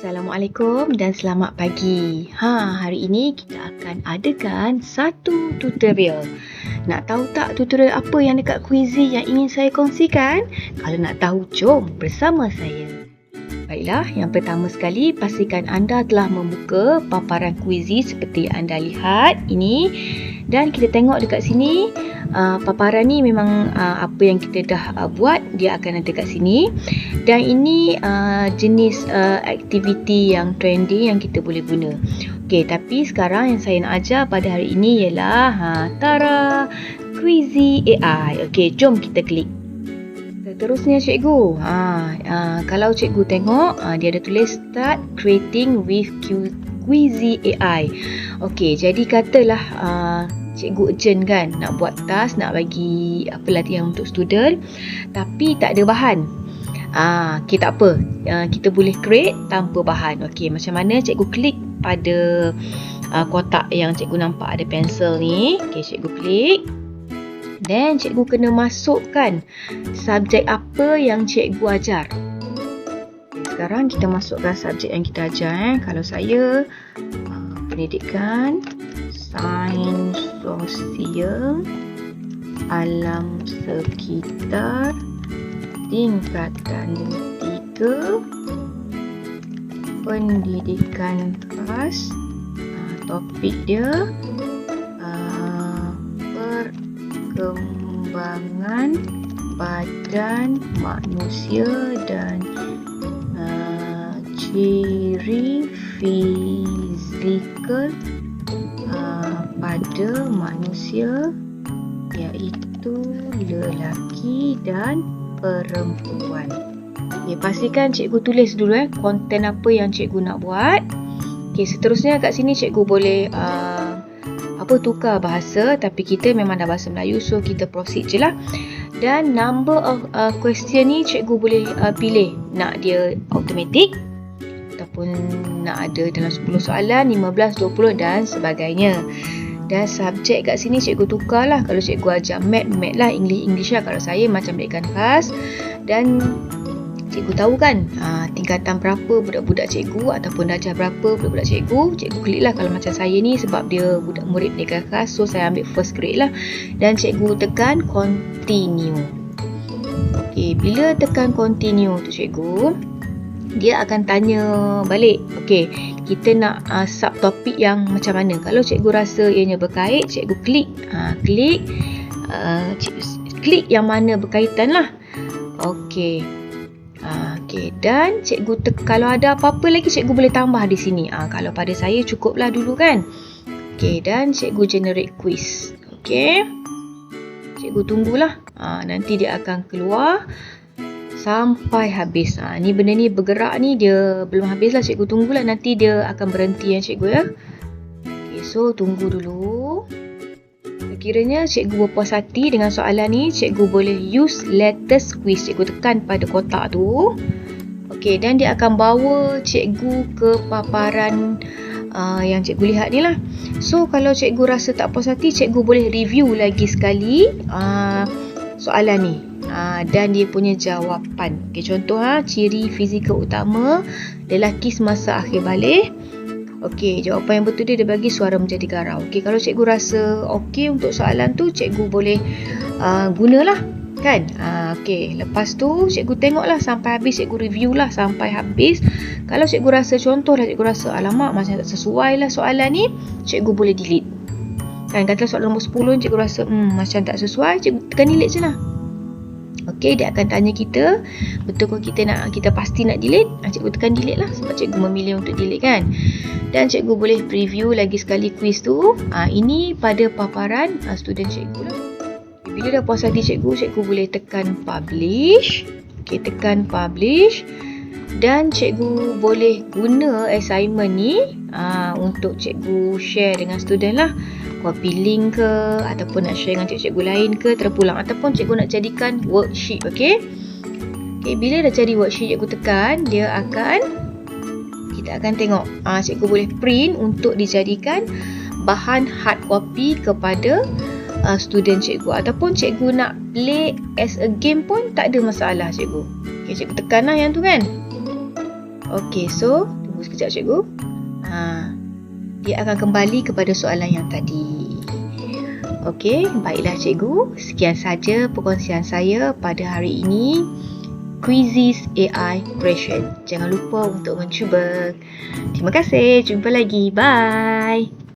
Assalamualaikum dan selamat pagi. Ha, hari ini kita akan adakan satu tutorial. Nak tahu tak tutorial apa yang dekat Quizy yang ingin saya kongsikan? Kalau nak tahu, jom bersama saya. Baiklah, yang pertama sekali pastikan anda telah membuka paparan Quizy seperti anda lihat ini. Dan kita tengok dekat sini, uh, paparan ni memang uh, apa yang kita dah uh, buat, dia akan ada dekat sini. Dan ini uh, jenis uh, aktiviti yang trendy yang kita boleh guna. Okey, tapi sekarang yang saya nak ajar pada hari ini ialah ha, Tara Quizy AI. Okey, jom kita klik. Terusnya cikgu. Ha, uh, kalau cikgu tengok, uh, dia ada tulis start creating with Quizy AI. Okey, jadi katalah uh, cikgu urgent kan nak buat task, nak bagi apa latihan untuk student tapi tak ada bahan. Ah, okay, tak apa. Uh, kita boleh create tanpa bahan. Okey, macam mana cikgu klik pada uh, kotak yang cikgu nampak ada pensel ni. Okey, cikgu klik. Then cikgu kena masukkan subjek apa yang cikgu ajar. Sekarang kita masukkan subjek yang kita ajar eh. Kalau saya uh, pendidikan sains sosial alam sekitar tingkatan tiga pendidikan khas uh, topik dia perkembangan badan manusia dan uh, ciri fizikal pada manusia iaitu lelaki dan perempuan. Okay, pastikan cikgu tulis dulu eh konten apa yang cikgu nak buat. Okay, seterusnya kat sini cikgu boleh uh, apa tukar bahasa tapi kita memang dah bahasa Melayu so kita proceed je lah. Dan number of uh, question ni cikgu boleh uh, pilih nak dia automatic ataupun nak ada dalam 10 soalan, 15, 20 dan sebagainya. Dan subjek kat sini cikgu tukar lah. Kalau cikgu ajar mat, mat lah. English, English lah. Kalau saya macam pendidikan khas. Dan cikgu tahu kan aa, tingkatan berapa budak-budak cikgu ataupun darjah berapa budak-budak cikgu. Cikgu klik lah kalau macam saya ni sebab dia budak murid pendidikan khas. So saya ambil first grade lah. Dan cikgu tekan continue. Okay, bila tekan continue tu cikgu, dia akan tanya balik okey kita nak uh, subtopik yang macam mana kalau cikgu rasa ianya berkait cikgu klik uh, klik uh, klik yang mana berkaitan lah okey okey dan cikgu te- kalau ada apa-apa lagi cikgu boleh tambah di sini uh, kalau pada saya cukuplah dulu kan okey dan cikgu generate quiz okey cikgu tunggulah uh, nanti dia akan keluar sampai habis. Ha, ni benda ni bergerak ni dia belum habis lah cikgu tunggulah nanti dia akan berhenti ya cikgu ya. Okay, so tunggu dulu. Sekiranya cikgu berpuas hati dengan soalan ni, cikgu boleh use latest quiz. Cikgu tekan pada kotak tu. Okey, dan dia akan bawa cikgu ke paparan uh, yang cikgu lihat ni lah. So, kalau cikgu rasa tak puas hati, cikgu boleh review lagi sekali uh, soalan ni. Ha, dan dia punya jawapan. Okay, contoh ha, ciri fizikal utama lelaki semasa akhir balik. Okey, jawapan yang betul dia dia bagi suara menjadi garau. Okey, kalau cikgu rasa okey untuk soalan tu, cikgu boleh uh, gunalah kan? Uh, okey, lepas tu cikgu tengoklah sampai habis, cikgu review lah sampai habis. Kalau cikgu rasa contoh lah cikgu rasa alamak macam tak sesuai lah soalan ni, cikgu boleh delete. Kan katalah soalan nombor 10 cikgu rasa hmm, macam tak sesuai, cikgu tekan delete je lah. Okey, dia akan tanya kita, betul ke kita nak kita pasti nak delete? Ah, cikgu tekan delete lah sebab cikgu memilih untuk delete kan. Dan cikgu boleh preview lagi sekali quiz tu. Ah, ini pada paparan ah, student cikgu lah. Bila dah puas hati cikgu, cikgu boleh tekan publish. Okey, tekan publish. Dan cikgu boleh guna assignment ni aa, untuk cikgu share dengan student lah copy link ke ataupun nak share dengan cikgu-cikgu lain ke terpulang. Ataupun cikgu nak jadikan worksheet okey? Okey bila dah jadi worksheet cikgu tekan dia akan kita akan tengok. Uh, cikgu boleh print untuk dijadikan bahan hard copy kepada uh, student cikgu. Ataupun cikgu nak play as a game pun tak ada masalah cikgu. Okey cikgu tekanlah yang tu kan? Okey so Tunggu sekejap cikgu. Ha, dia akan kembali kepada soalan yang tadi. Okey, baiklah cikgu. Sekian saja perkongsian saya pada hari ini. Quizzes AI question. Jangan lupa untuk mencuba. Terima kasih. Jumpa lagi. Bye.